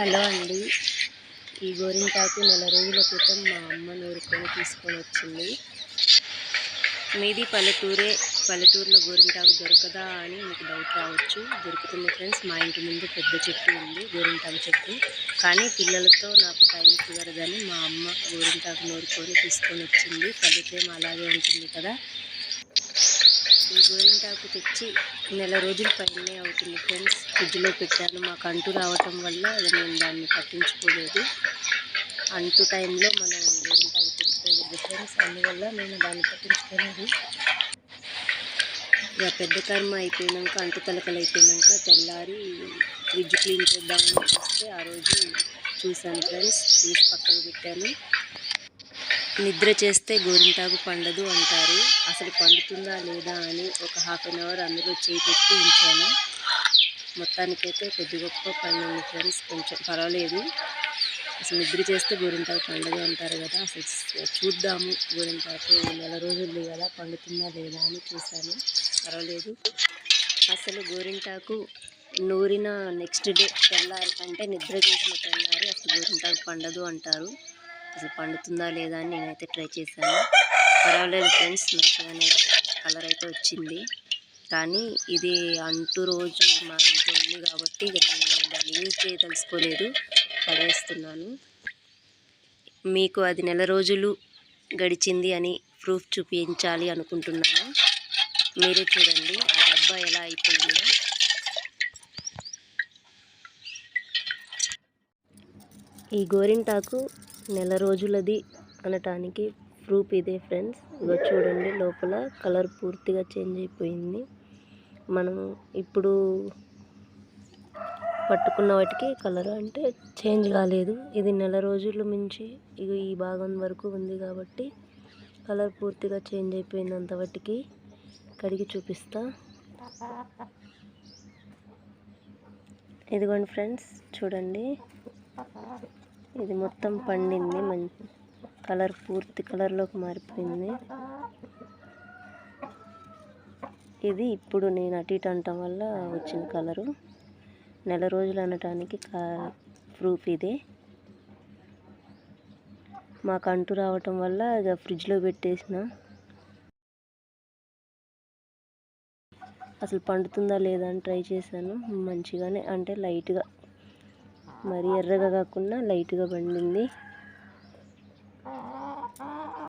Hello అండి. ఈ గోరింటాకు నెల రోజుల క్రితం మా అమ్మ నూరుకొని తీసుకొని వచ్చింది. మీది పల్లెటూరే పల్లెటూరులో గోరింటాకు దొరకదా అని మీకు డౌట్ రావచ్చు. దొరుకుతుంది ఫ్రెండ్స్ మా ఇంటి ముందు పెద్ద చెట్టు ఉంది గోరింటాకు చెట్టు. కానీ పిల్లలతో నాకు టైం కుదరదని మా అమ్మ గోరింటాకు నూరుకొని తీసుకొని వచ్చింది. పల్లెటూరు అలాగే ఉంటుంది కదా. ఈ గోరింటాకు తెచ్చి నెల రోజులు పైనే అవుతుంది ఫ్రెండ్స్. ఫ్రిడ్జ్లో పెట్టాను. మాకు అంటు రావటం వల్ల నేను దాన్ని పట్టించుకోలేదు. అంటు టైంలో మనం గోరింటాకు పెట్టుకోలేదు ఫ్రెండ్స్. అందువల్ల నేను దాన్ని పట్టించుకోలేదు. ఇక పెద్ద కర్మ అయిపోయినాక అంటు తలకలు అయిపోయినాక తెల్లారి ఫ్రిడ్జ్ క్లీన్ చేద్దామని చూస్తే ఆ రోజు చూశాను ఫ్రెండ్స్. తీసి పక్కకు పెట్టాను. నిద్ర చేస్తే గోరింటాకు పండదు అంటారు. అసలు పండుతుందా లేదా అని ఒక హాఫ్ అన్ అవర్ అందులో చేయి పెట్టి ఉంచాను. మొత్తానికైతే కొద్ది గొప్ప పండింది ఫ్రెండ్స్ కొంచెం పర్వాలేదు. అసలు నిద్ర చేస్తే గోరింటాకు పండదు అంటారు కదా. అసలు చూద్దాము గోరింటాకు నెల రోజులు కదా పండుతుందా లేదా అని చూశాను. పర్వాలేదు. అసలు గోరింటాకు నూరిన నెక్స్ట్ డే తెల్లారి అంటే నిద్ర చేసిన తెల్లారి అసలు గోరింటాకు పండదు అంటారు. అసలు పండుతుందా లేదా అని నేనైతే ట్రై చేశాను. పర్వాలేదు ఫ్రెండ్స్ మంచిగానే కలర్ అయితే వచ్చింది. కానీ ఇది అంటు రోజు మా ఇంట్లో ఉంది కాబట్టి ఇక నేను దాన్ని యూజ్ చేయదలుచుకోలేదు. పడేస్తున్నాను. మీకు అది నెల రోజులు గడిచింది అని ప్రూఫ్ చూపించాలి అనుకుంటున్నాను. మీరే చూడండి ఆ డబ్బా ఎలా అయిపోయిందో. ఈ గోరింటాకు నెల రోజులది అనటానికి ప్రూఫ్ ఇదే ఫ్రెండ్స్. ఇగో చూడండి లోపల కలర్ పూర్తిగా చేంజ్ అయిపోయింది. మనం ఇప్పుడు పట్టుకున్న వాటికి కలర్ అంటే చేంజ్ కాలేదు. ఇది నెల రోజుల మించి ఇక ఈ భాగం వరకు ఉంది కాబట్టి కలర్ పూర్తిగా చేంజ్ అయిపోయింది అంతవరకు కడిగి చూపిస్తా. ఇదిగోండి ఫ్రెండ్స్ చూడండి. ఇది మొత్తం పండింది మంచి కలర్ పూర్తి కలర్లోకి మారిపోయింది. ఇది ఇప్పుడు నేను అటు ఇటు అనటం వల్ల వచ్చిన కలరు. నెల రోజులు అనటానికి ప్రూఫ్ ఇదే. మాకు అంటు రావటం వల్ల ఇక ఫ్రిడ్జ్లో పెట్టేసిన. అసలు పండుతుందా లేదా అని ట్రై చేశాను. మంచిగానే అంటే లైట్గా మరీ ఎర్రగా కాకుండా లైట్గా పండింది.